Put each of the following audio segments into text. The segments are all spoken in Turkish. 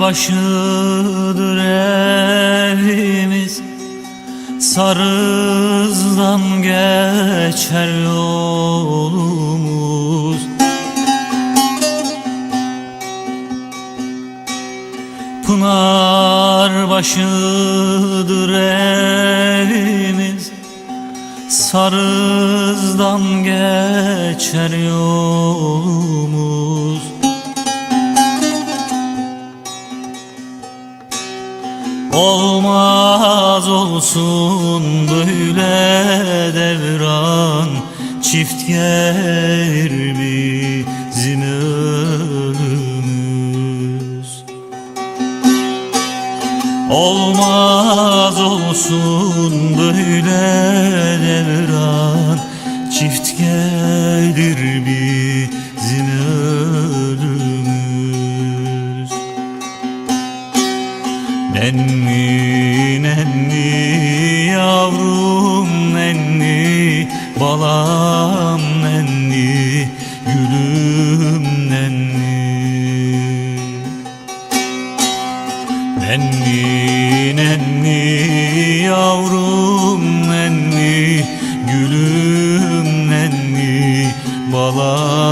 başıdır evimiz Sarızdan geçer yolumuz. Pınar başıdır evimiz Sarızdan geçer yolumuz Olmaz olsun böyle devran Çift yer bizim ölümümüz. Olmaz olsun böyle Nenni nenni yavrum nenni Balam nenni gülüm nenni. Nenni nenni yavrum nenni Gülüm nenni balam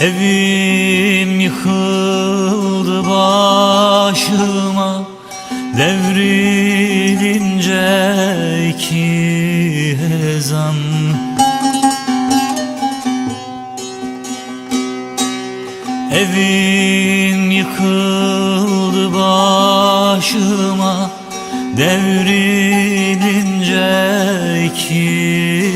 Evim yıkıldı başıma Devrilince iki ezan. Evim yıkıldı başıma Devrilince iki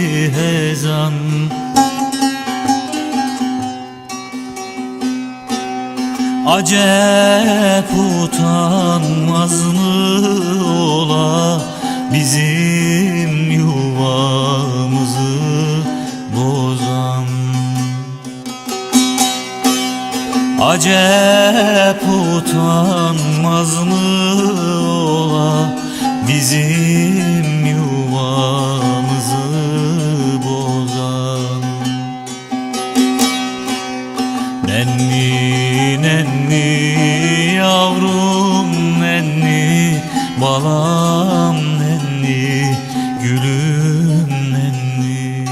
Acep utanmaz mı ola bizim yuvamızı bozan? Acep utanmaz mı Balam nenni gülüm nenni.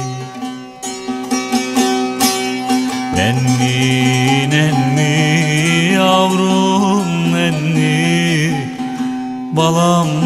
Nenni nenni yavrum nenni. Balam